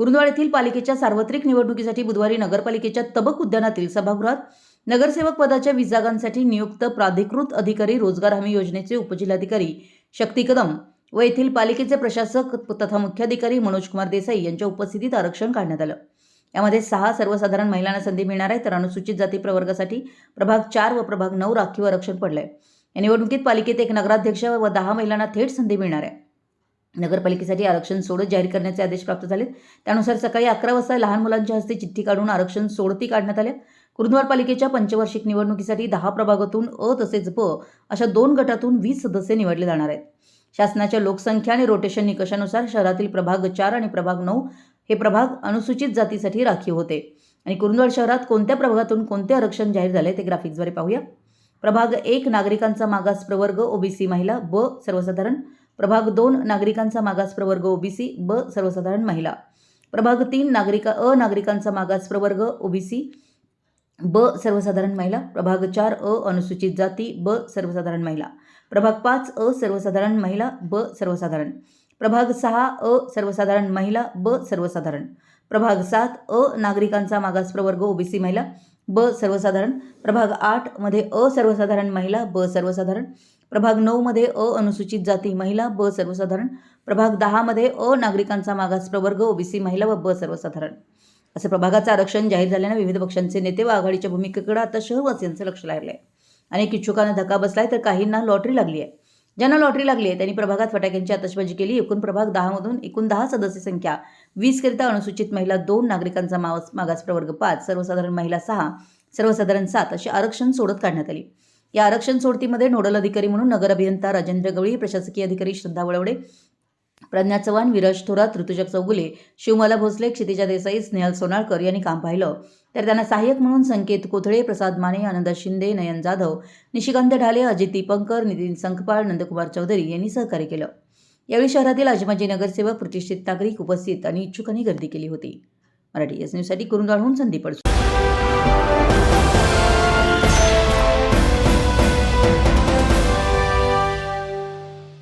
कुरुंदवाड येथील पालिकेच्या सार्वत्रिक निवडणुकीसाठी बुधवारी नगरपालिकेच्या तबक उद्यानातील सभागृहात नगरसेवक पदाच्या वीस जागांसाठी नियुक्त प्राधिकृत अधिकारी रोजगार हमी योजनेचे उपजिल्हाधिकारी शक्ती कदम व येथील पालिकेचे प्रशासक तथा मुख्याधिकारी मनोज कुमार देसाई यांच्या उपस्थितीत आरक्षण काढण्यात आलं. यामध्ये सहा सर्वसाधारण महिलांना संधी मिळणार आहे तर अनुसूचित जाती प्रवर्गासाठी प्रभाग चार व प्रभाग नऊ राखीव आरक्षण पडलंय. या निवडणुकीत पालिकेत एक नगराध्यक्ष व दहा महिलांना थेट संधी मिळणार आहे. नगरपालिकेसाठी आरक्षण सोडत जाहीर करण्याचे आदेश प्राप्त झाले. त्यानुसार सकाळी अकरा वाजता लहान मुलांच्या हस्ते चिठ्ठी काढून आरक्षण सोडती काढण्यात आल्या. कुरुंदवाड पालिकेच्या पंचवार्षिक निवडणुकीसाठी दहा प्रभागातून अ तसेच प अशा दोन गटातून वीस सदस्य निवडले जाणार आहेत. शासनाच्या लोकसंख्या आणि रोटेशन निकषानुसार शहरातील प्रभाग चार आणि प्रभाग नऊ हे प्रभाग अनुसूचित जातीसाठी राखीव होते. आणि कुरुंदवाड शहरात कोणत्या प्रभागातून कोणते आरक्षण जाहीर झाले ते ग्राफिक्सद्वारे पाहूया. प्रभाग एक नागरिकांचा मागास प्रवर्ग ओबीसी महिला ब सर्वसाधारण. प्रभाग दोन नागरिकांचा मागास प्रवर्ग ओबीसी ब सर्वसाधारण महिला. प्रभाग तीन नागरिका अ नागरिकांचा मागास प्रवर्ग ओबीसी ब सर्वसाधारण महिला. प्रभाग चार अ अनुसूचित जाती ब सर्वसाधारण महिला. प्रभाग पाच अ सर्वसाधारण महिला ब सर्वसाधारण. प्रभाग सहा अ सर्वसाधारण महिला ब सर्वसाधारण. प्रभाग सात अ नागरिकांचा मागास प्रवर्ग ओबीसी महिला ब सर्वसाधारण. प्रभाग आठमध्ये सर्वसाधारण महिला ब सर्वसाधारण. प्रभाग नऊमध्ये अ अनुसूचित जाती महिला ब सर्वसाधारण. प्रभाग दहामध्ये अ नागरिकांचा मागास प्रवर्ग ओबीसी महिला व ब सर्वसाधारण. असं प्रभागाचं आरक्षण जाहीर झाल्यानं विविध पक्षांचे नेते व आघाडीच्या भूमिकेकडे आता शहरवासियांचं लक्ष लागलं आहे अनेक इच्छुकांना धक्का बसलाय तर काहींना लॉटरी लागली आहे ज्यांना लॉटरी लागली आहे त्यांनी प्रभागात फटाक्यांची आतषबाजी केली. एकूण प्रभाग दहामधून एकूण दहा सदस्य संख्या वीसकरिता अनुसूचित महिला दोन नागरिकांचा मावस मागास प्रवर्ग पाच सर्वसाधारण महिला सहा सर्वसाधारण सात अशी आरक्षण सोडत काढण्यात आली. या आरक्षण सोडतीमध्ये नोडल अधिकारी म्हणून नगर अभियंता राजेंद्र गवळी प्रशासकीय अधिकारी श्रद्धा वळवडे प्रज्ञा चव्हाण विराज थोरात ऋतुजक चौगुले शिवमाला भोसले क्षितिजा देसाई स्नेहल सोनाळकर यांनी काम पाहिलं. तर त्यांना सहाय्यक म्हणून संकेत कोथळे प्रसाद माने आनंद शिंदे नयन जाधव निशिकांत ढाले अजित दीपंकर नितीन संकपाळ नंदकुमार चौधरी यांनी सहकार्य केलं. यावेळी शहरातील आजीमाजी नगरसेवक प्रतिष्ठित नागरिक उपस्थित आणि इच्छुकांनी गर्दी केली होती. मराठी एस न्यूजसाठी कुरुंदाळहून संदीप